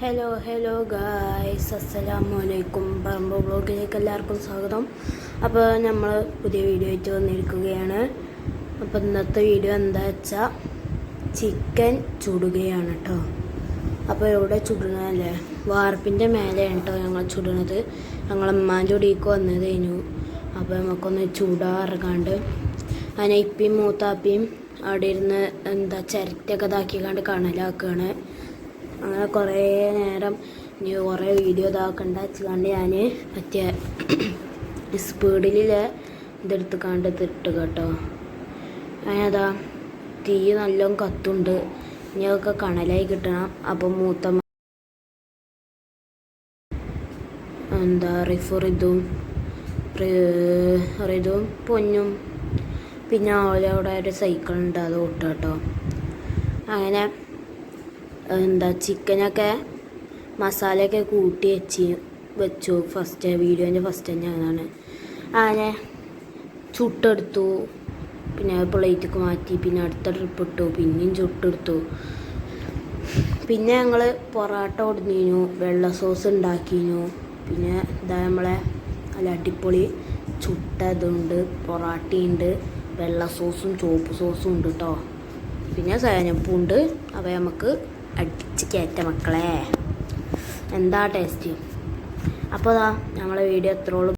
Hello hello guys അസ്സലാമു അലൈക്കും പറമ്പ് ബ്ലോഗിലേക്ക് എല്ലാവർക്കും സ്വാഗതം. അപ്പോൾ നമ്മൾ പുതിയ വീഡിയോ ആയിട്ട് വന്നിരിക്കുകയാണ്. അപ്പോൾ ഇന്നത്തെ വീഡിയോ എന്താ വെച്ചാൽ ചിക്കൻ ചുടുകയാണ് കേട്ടോ അപ്പോൾ എവിടെ ചുടണല്ലേ വാർപ്പിന്റെ മേലെയാണ് കേട്ടോ ഞങ്ങൾ ചുടണത്. ഞങ്ങൾ അമ്മാന്റെ വന്നത് കഴിഞ്ഞു. അപ്പോൾ നമുക്കൊന്ന് ചൂടാറങ്ങാണ്ട് അതിനെ ഇപ്പിയും മൂത്താപ്പിയും അവിടെ ഇരുന്ന് എന്താ ചിരട്ടയൊക്കെ ഇതാക്കിക്കാണ്ട് കണലാക്കുകയാണ്. അങ്ങനെ കുറേ നേരം ഇനി കുറേ വീഡിയോ ഇതാക്കണ്ട വെച്ചുകൊണ്ട് ഞാൻ മറ്റേ സ്പീഡിൽ ഇതെടുത്ത് കണ്ട് തിട്ട് കേട്ടോ. അതിനതാ തീ നല്ലോണം കത്തുണ്ട്. ഇനി അതൊക്കെ കണലായി കിട്ടണം. അപ്പം മൂത്ത എന്താ റിഫു റിതും പൊന്നും. പിന്നെ അവിടെ ഒരു സൈക്കിൾ ഉണ്ട്. അത് കൂട്ടോ അങ്ങനെ എന്താ ചിക്കനൊക്കെ മസാലയൊക്കെ കൂട്ടി വെച്ച് വെച്ചു. ഫസ്റ്റ് വീഡിയോന്റെ ഫസ്റ്റ് തന്നെ അങ്ങനെയാണ് അങ്ങനെ ചുട്ടെടുത്തു. പിന്നെ പ്ലേറ്റൊക്കെ മാറ്റി. പിന്നെ അടുത്ത ട്രിപ്പ് ഇട്ടു. പിന്നെയും ചുട്ടെടുത്തു. പിന്നെ ഞങ്ങൾ പൊറോട്ട ഒടിഞ്ഞു വെള്ള സോസ് ഉണ്ടാക്കിനു. പിന്നെ ഇതാ നമ്മളെ നല്ല അടിപൊളി ചുട്ടതുണ്ട് പൊറാട്ടയുണ്ട്. വെള്ള സോസും ചുവപ്പ് സോസും ഉണ്ട് കേട്ടോ പിന്നെ സേനപ്പുണ്ട്. അപ്പോൾ നമുക്ക് അടിച്ച് കയറ്റ മക്കളെ. എന്താ ടേസ്റ്റ് അപ്പോൾ അതാ നമ്മളെ വീഡിയോ എത്രോളം